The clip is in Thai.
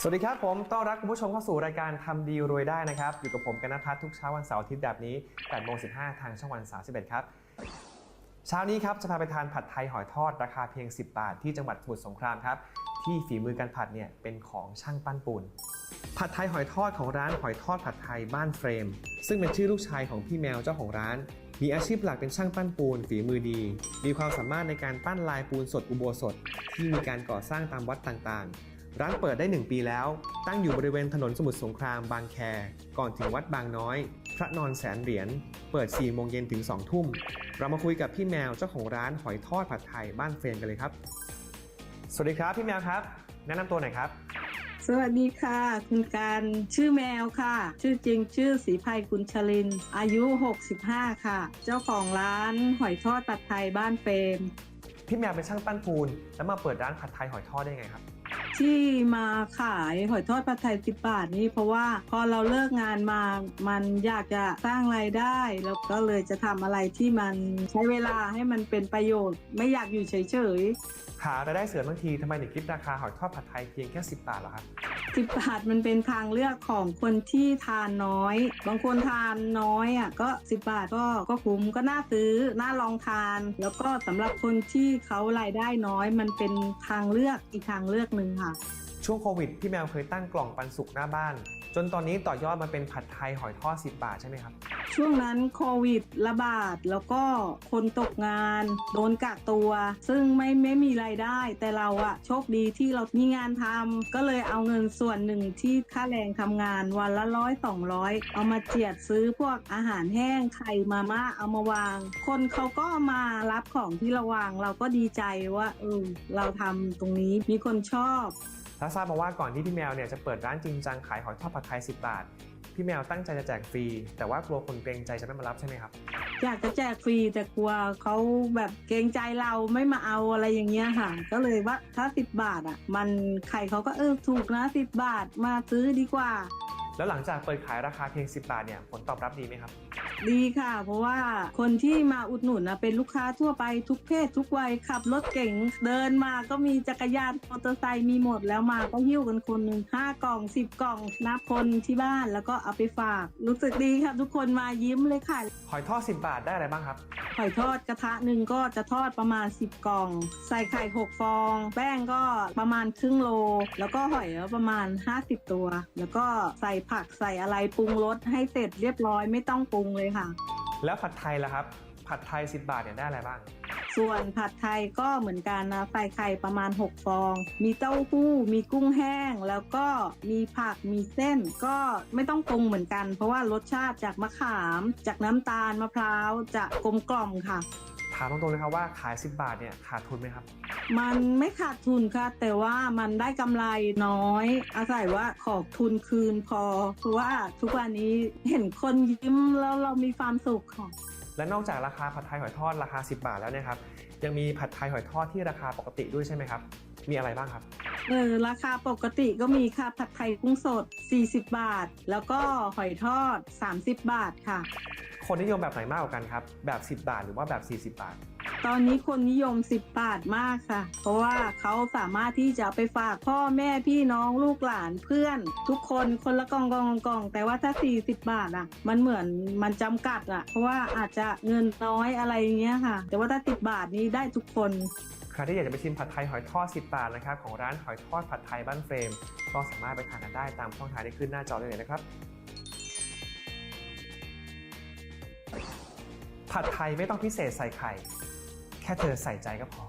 สวัสดีครับผมต้อนรับคุณผู้ชมเข้าสู่รายการทำดีรวยได้นะครับ อยู่กับผมกันนพัฒน์ทุกเช้าวันเสาร์อาทิตย์แบบนี้8โมง15 ทางช่องวัน 31 ครับ เช้านี้ครับจะพาไปทานผัดไทยหอยทอดราคาเพียง 10 บาท ที่จังหวัดสมุทรสงครามครับ ที่ฝีมือการผัดเนี่ยเป็นของช่างปั้นปูน ผัดไทยหอยทอดของร้านหอยทอดผัดไทยบ้านเฟรม ซึ่งเป็นชื่อลูกชายของพี่แมวเจ้าของร้าน มีอาชีพหลักเป็นช่างปั้นปูน ฝีมือดี มีความสามารถในการปั้นลายปูนสดอุโบสถ ที่มีการก่อสร้างตามวัดต่างๆ ร้านเปิดได้ 1 ปีแล้ว ตั้งอยู่บริเวณถนนสมุทรสงครามบางแค ก่อนถึงวัดบางน้อย พระนอนแสนเหรียญ เปิด 4 โมงเย็นถึง 2 ทุ่ม เรามาคุยกับพี่แมวเจ้าของร้านหอยทอดผัดไทยบ้านเฟรมกันเลยครับ สวัสดีครับพี่แมวครับ แนะนำตัวหน่อยครับ สวัสดีค่ะ คุณการชื่อแมวค่ะ ชื่อจริงชื่อศรีภัยกุลชลิน อายุ 65 ค่ะ เจ้าของร้านหอยทอดปัดไทยบ้านเฟรมพี่แมวเป็นช่างปั้นปูนแล้วมาเปิดร้านผัดไทยหอยทอดได้ไงครับ ที่มาขายหอยทอดปัดไทยสิบบาทนี่เพราะว่าพอเราเลิกงานมามันอยากจะสร้างรายได้แล้วก็เลยจะทำอะไรที่มันใช้เวลาให้มันเป็นประโยชน์ ไม่อยากอยู่เฉยๆหารายได้เสริมบางทีทำไมถึงคิดราคาหอยทอดผัดไทยเพียงแค่ 10 บาทเหรอครับสิบบาทมันเป็นทางเลือกของคนที่ทานน้อย บางคนทานน้อยอะก็สิบบาทก็ก็คุ้มก็น่าซื้อน่าลองทาน แล้วก็สำหรับคนที่เขารายได้น้อย มันเป็นทางเลือกอีกทางเลือกหนึ่งค่ะ ช่วงโควิดพี่แมวเคยตั้งกล่องปันสุกหน้าบ้าน นตอนนี้ต่อยอดมาเป็นผัดไทยหอยทอด10 บาทใช่ไหมครับ ช่วงนั้นโควิดระบาดแล้วก็คนตกงาน โดนกักตัว ซึ่งไม่ไม่มีรายได้ แต่เราอะโชคดีที่เรามีงานทำก็เลยเอาเงินส่วนหนึ่งที่ค่าแรงทำงานวันละร้อยสองร้อยเอามาเจียดซื้อพวกอาหารแห้งไข่มาม่าเอามาวาง คนเขาก็มารับของที่เราวาง เราก็ดีใจว่าเออเราทำตรงนี้มีคนชอบ แล้วทราบมาว่าก่อนที่พี่แมวเนี่ยจะเปิดร้านจริงจังขายหอยทอดผัดไทย 10 บาท พี่แมวตั้งใจจะแจกฟรี แต่ว่ากลัวคนเกรงใจจะไม่มารับใช่ไหมครับ อยากจะแจกฟรีแต่กลัวเขาแบบเกรงใจเราไม่มาเอาอะไรอย่างเงี้ยค่ะ ก็เลยว่าถ้าสิบบาทอะมันใครเขาก็เออถูกนะสิบบาทมาซื้อดีกว่า แล้วหลังจากเปิดขายราคาเพียง 10 บาทเนี่ยผลตอบรับดีไหมครับ ดีค่ะ เพราะว่าคนที่มาอุดหนุนนะเป็นลูกค้าทั่วไปทุกเพศทุกวัยขับรถเก๋งเดินมาก็มีจักรยานมอเตอร์ไซค์มีหมดแล้วมาก็หิ้วกันคนหนึ่งห้ากล่องสิบกล่องนับคนที่บ้านแล้วก็เอาไปฝากรู้สึกดีครับ ทุกคนมายิ้มเลยค่ะ หอยทอด 10 บาทได้อะไรบ้างครับ หอยทอดกระทะหนึ่งก็จะทอดประมาณ 10 กล่อง ใส่ไข่6ฟอง แป้งก็ประมาณครึ่งโล แล้วก็หอยก็ประมาณ 50 ตัว แล้วก็ใส่ผักใส่อะไรปรุงรสให้เสร็จเรียบร้อยไม่ต้องปรุงเลยค่ะ แล้วผัดไทยล่ะครับ ผัดไทย 10 บาทเนี่ยได้อะไรบ้าง ส่วนผัดไทยก็เหมือนกันนะใส่ไข่ประมาณ 6 ฟอง มีเต้าหู้ มีกุ้งแห้ง แล้วก็มีผัก มีเส้น ก็ไม่ต้องปรุงเหมือนกัน เพราะว่ารสชาติจากมะขาม จากน้ำตาลมะพร้าวจะกลมกล่อมค่ะ ถามตรงๆเลยครับว่าขาย 10 บาทเนี่ยขาดทุนไหมครับ มันไม่ขาดทุนค่ะ แต่ว่ามันได้กำไรน้อย อาศัยว่าขอทุนคืนพอ เพราะว่าทุกวันนี้เห็นคนยิ้มแล้วเรามีความสุขค่ะ และนอกจากราคาผัดไทยหอยทอดราคา 10 บาทแล้วเนะครับยังมีผัดไทยหอยทอดที่ราคาปกติด้วยใช่ไหมครับ มีอะไรบ้างครับเออราคาปกติก็มีค่ะผัดไทยกุ้งสด 40 บาท แล้วก็หอยทอด 30 บาทค่ะ คนนิยมแบบไหนมากกว่ากันครับแบบ 10 บาทหรือว่าแบบ 40 บาท ตอนนี้คนนิยม 10 บาทมากค่ะ เพราะว่าเขาสามารถที่จะไปฝากพ่อแม่พี่น้องลูกหลานเพื่อน ทุกคนคนละกองกองกองแต่ว่าถ้า 40 บาทอะ มันเหมือนมันจำกัดอะ เพราะว่าอาจจะเงินน้อยอะไรอย่างเงี้ยค่ะ แต่ว่าถ้า 10 บาทนี้ได้ทุกคนใครที่อยากจะไปชิมผัดไทยหอยทอด 10 บาทนะครับของร้านหอยทอดผัดไทยบ้านเฟรม ก็สามารถไปทานกันได้ตามช่องทางที่ขึ้นหน้าจอได้เลยนะครับ ผัดไทยไม่ต้องพิเศษใส่ไข่ ค่เธอใส่ใจก็พอ